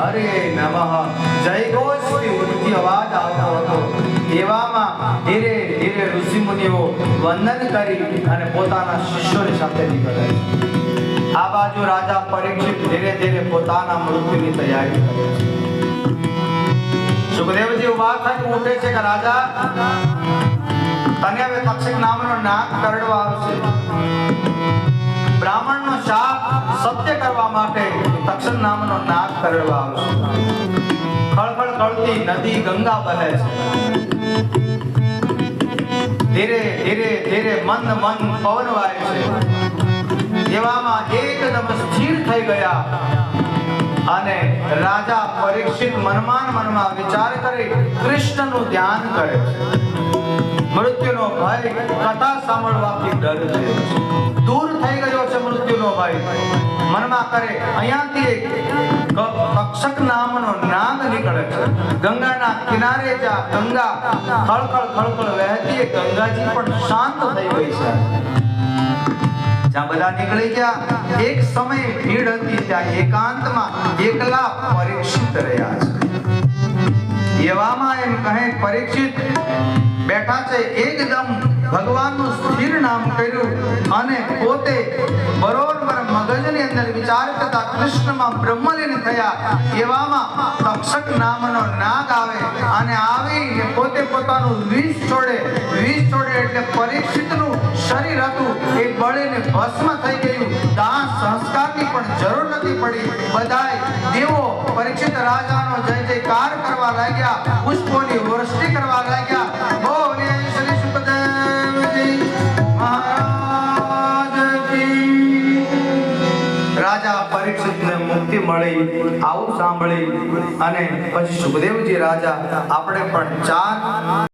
હરે નમઃ। જય ઘોષથી ઊંચી અવાજ આવતો હતો। એવામાં ધીરે ધીરે ઋષિ મુનિઓ વંદન કરી અને પોતાના શિષ્યોની સાથે નીકળ્યા આ બાજુ રાજા પરીક્ષિત ધીરે ધીરે પોતાના મૃત્યુની તૈયારી કરે છે। સુખદેવજી ઊભા થઈને ઉઠે છે કે રાજા, તને હવે તક્ષક નામનો નાક કરડો આવશે? બ્રાહ્મણનો શાપ સત્ય કરવા માટે તક્ષક નામનો નાગ કરવા આવશે ખળખળ ખળતી નદી ગંગા બહે છે. ધીરે ધીરે ધીરે મંદ મંદ પવન વાય છે. એવામાં એકદમ સ્થિર થઈ ગયા અને રાજા પરીક્ષિત મનમાન મનમાં વિચાર કરી કૃષ્ણનું ધ્યાન કરે મૃત્યુનો ભય કથા સાંભળવાથી ડર છે. મનમાં કરે. અહીંયાથી એક તક્ષક નામનો નાદ નીકળે છે. ગંગાના કિનારે જા ગંગા ખળખળ ખળખળ વહેતી ગંગાજી પણ શાંત થઈ ગઈ છે. જ્યાં બધા નીકળી ગયા. એક સમય ભીડ હતી, ત્યાં એકાંતમાં એકલા પરીક્ષિત રહ્યા છે. એવામાં એમ કહે, પરીક્ષિત, બેઠા છે, એકદમ ભગવાનનું સ્થિર નામ કર્યું અને પોતે બરોબર મગજની અંદર કૃષ્ણમાં બ્રહ્મલીન થયા. એવામાં તક્ષક નામનો નાગ આવે અને આવીને પોતે પોતાનું વિષ છોડે. વિષ છોડે એટલે પરીક્ષિતનું શરીર હતું. એ બળીને ભસ્મ થઈ ગયું. દાન સંસ્કારની પણ જરૂર નથી પડી. બધાય દેવો, પરીક્ષિત રાજાનો જય જયકાર કરવા લાગ્યા. પુષ્પોની વૃષ્ટિ કરવા રાજા પરીક્ષિતને મુક્તિ મળી આવું સાંભળી અને પછી સુખદેવજી રાજા આપણે પણ ચાર